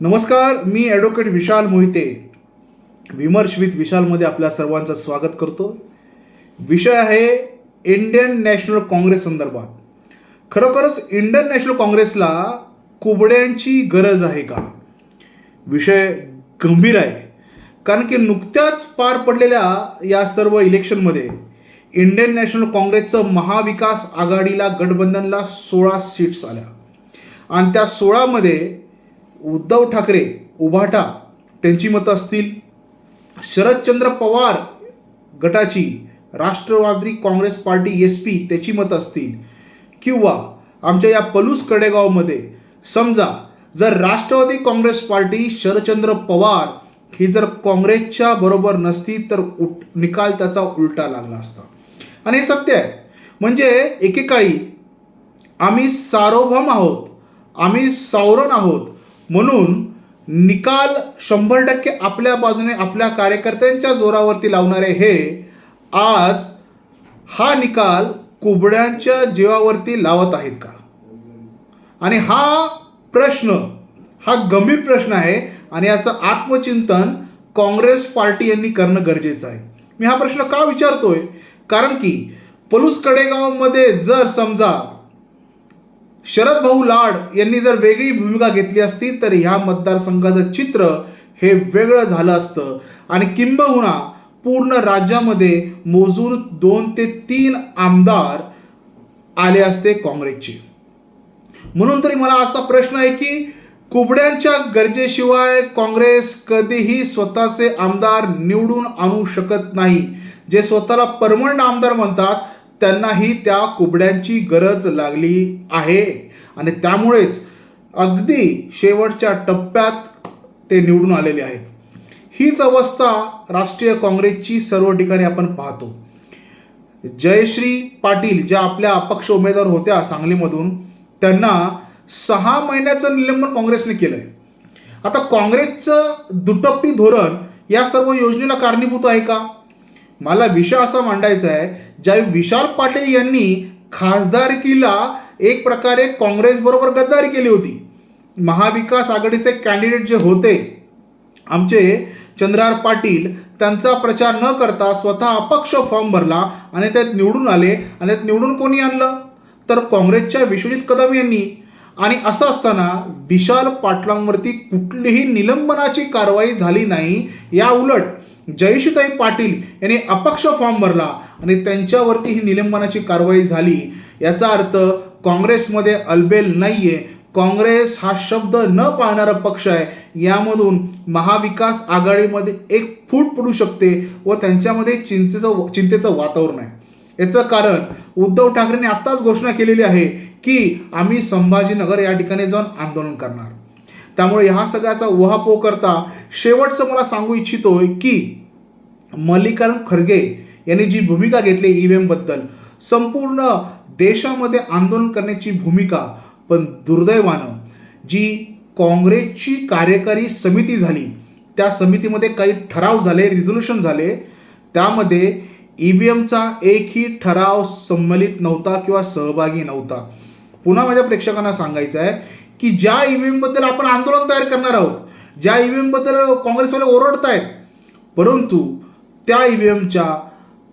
नमस्कार मी ॲडव्होकेट विशाल मोहिते. विमर्श विथ विशालमध्ये आपल्या सर्वांचं स्वागत करतो. विषय आहे इंडियन नॅशनल काँग्रेस संदर्भात. खरोखरच इंडियन नॅशनल काँग्रेसला कुबड्यांची गरज आहे का? विषय गंभीर आहे. कारण की नुकत्याच पार पडलेल्या या सर्व इलेक्शनमध्ये इंडियन नॅशनल काँग्रेसचं महाविकास आघाडीला गठबंधनला सोळा सीट्स आल्या. आणि त्या सोळामध्ये उद्धव ठाकरे उभाटा त्यांची मतं असतील. शरदचंद्र पवार गटाची Rashtrawadi Congress party S P त्याची मतं असतील. किंवा आमच्या या पलूस कडेगावमध्ये समजा जर राष्ट्रवादी काँग्रेस पार्टी शरदचंद्र पवार ही जर काँग्रेसच्या बरोबर नसती तर उट निकाल त्याचा उलटा लागला असता. आणि हे सत्य आहे. म्हणजे एकेकाळी आम्ही सार्वभौम आहोत आम्ही सावरण आहोत म्हणून निकाल शंभर टक्के आपल्या बाजूने आपल्या कार्यकर्त्यांच्या जोरावरती लावणारे हे आज हा निकाल कुबड्यांच्या जीवावरती लावत आहेत का? आणि हा प्रश्न हा गंभीर प्रश्न आहे आणि याचं आत्मचिंतन काँग्रेस पार्टी यांनी करणं गरजेचं आहे. मी हा प्रश्न का विचारतोय? कारण की पलूस कडेगावमध्ये जर समजा शरद भाऊ लाड यांनी जर वेगळी भूमिका घेतली असती तर ह्या मतदारसंघाचं चित्र हे वेगळं झालं असतं. आणि किंबहुना पूर्ण राज्यामध्ये मोजून दोन ते तीन आमदार आले असते काँग्रेसचे. म्हणून तरी मला असा प्रश्न आहे की कुबड्यांच्या गरजेशिवाय काँग्रेस कधीही स्वतःचे आमदार निवडून आणू शकत नाही. जे स्वतःला परमनंट आमदार म्हणतात त्यांनाही त्या कुबड्यांची गरज लागली आहे. आणि त्यामुळेच अगदी शेवटच्या टप्प्यात ते निवडून आलेले आहेत. हीच अवस्था राष्ट्रीय काँग्रेसची सर्व ठिकाणी आपण पाहतो. जयश्री पाटील ज्या आपल्या अपक्ष उमेदवार होत्या सांगलीमधून त्यांना सहा महिन्याचं निलंबन काँग्रेसने केलंय. आता काँग्रेसचं दुटप्पी धोरण या सर्व योजनेला कारणीभूत आहे का? मला विषय असा मांडायचा आहे ज्या विशाल पाटील यांनी खासदारकीला एक प्रकारे काँग्रेसबरोबर गद्दारी केली होती. महाविकास आघाडीचे कॅन्डिडेट जे होते आमचे चंद्रार पाटील त्यांचा प्रचार न करता स्वतः अपक्ष फॉर्म भरला आणि त्यात निवडून आले आणि त्यात निवडून कोणी आणलं? तर काँग्रेसच्या विश्वजित कदम यांनी. आणि असं असताना विशाल पाटलांवरती कुठलीही निलंबनाची कारवाई झाली नाही या उलट जयशीताई पाटील यांनी अपक्ष फॉर्म भरला आणि त्यांच्यावरती ही निलंबनाची कारवाई झाली. याचा अर्थ काँग्रेसमध्ये अलबेल नाहीये. काँग्रेस हा शब्द न पाहणारा पक्ष आहे. यामधून महाविकास आघाडीमध्ये एक फूट पडू शकते व त्यांच्यामध्ये चिंतेचं चिंतेचं वातावरण आहे. याचं कारण उद्धव ठाकरेंनी आत्ताच घोषणा केलेली आहे की आम्ही संभाजीनगर या ठिकाणी जाऊन आंदोलन करणार. त्यामुळे ह्या सगळ्याचा उहापोह करता शेवटचं मला सांगू इच्छितोय की मल्लिकार्जुन खरगे यांनी जी भूमिका घेतली ई व्ही एमबद्दल संपूर्ण देशामध्ये आंदोलन करण्याची भूमिका पण दुर्दैवानं जी काँग्रेसची कार्यकारी समिती झाली त्या समितीमध्ये काही ठराव झाले रिझोल्युशन झाले त्यामध्ये ई व्ही एमचा एकही ठराव संमलित नव्हता किंवा सहभागी नव्हता. पुन्हा माझ्या प्रेक्षकांना सांगायचं आहे की ज्या ई एमबद्दल आपण आंदोलन तयार करणार आहोत ज्या ई काँग्रेसवाले एमबद्दल काँग्रेसवाले परंतु त्या ई व्ही एमच्या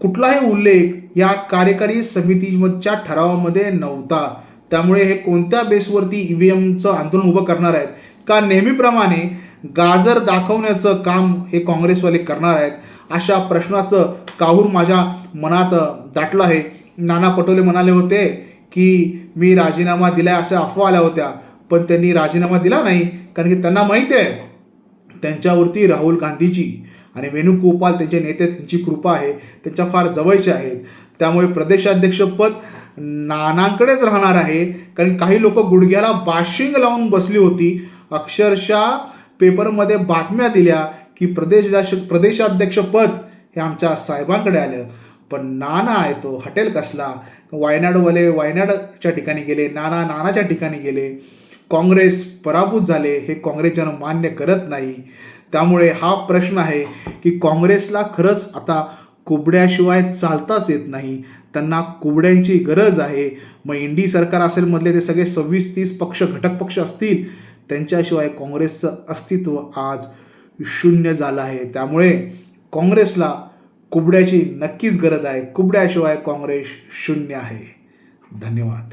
कुठलाही उल्लेख या कार्यकारी समितीच्या ठरावामध्ये नव्हता. त्यामुळे हे कोणत्या बेसवरती ई व्ही एमचं आंदोलन उभं करणार आहेत का नेहमीप्रमाणे गाजर दाखवण्याचं काम हे काँग्रेसवाले करणार आहेत अशा प्रश्नाचं काहूर माझ्या मनात दाटलं आहे. नाना पटोले म्हणाले होते की मी राजीनामा दिलाय अशा अफवा आल्या होत्या. पण त्यांनी राजीनामा दिला नाही कारण की त्यांना माहिती आहे. त्यांच्यावरती राहुल गांधीची आणि वेणुगोपाल त्यांचे नेते त्यांची कृपा आहे त्यांच्या फार जवळचे आहेत. त्यामुळे प्रदेशाध्यक्षपद नानांकडेच राहणार आहे कारण काही लोक गुडघ्याला बाशिंग लावून बसली होती. अक्षरशः पेपरमध्ये बातम्या दिल्या की प्रदेशाध्यक्ष प्रदेशाध्यक्षपद हे आमच्या साहेबांकडे आलं. पण नाना आहे तो हटेल कसला? वायनाडवाले वायनाडच्या ठिकाणी गेले नाना नानाच्या ठिकाणी गेले. काँग्रेस पराभूत झाले हे काँग्रेसजन मान्य करत नाही. त्यामुळे हा प्रश्न आहे की काँग्रेसला खरंच आता कुबड्याशिवाय चालताच येत नाही. त्यांना कुबड्यांची गरज आहे. मग इंडी सरकार असेल मधले ते सगळे सव्वीस तीस पक्ष घटक पक्ष असतील त्यांच्याशिवाय काँग्रेसचं अस्तित्व आज शून्य झालं आहे. त्यामुळे काँग्रेसला कुबड्याची नक्कीच गरज आहे. कुबड्याशिवाय काँग्रेस शून्य आहे. धन्यवाद.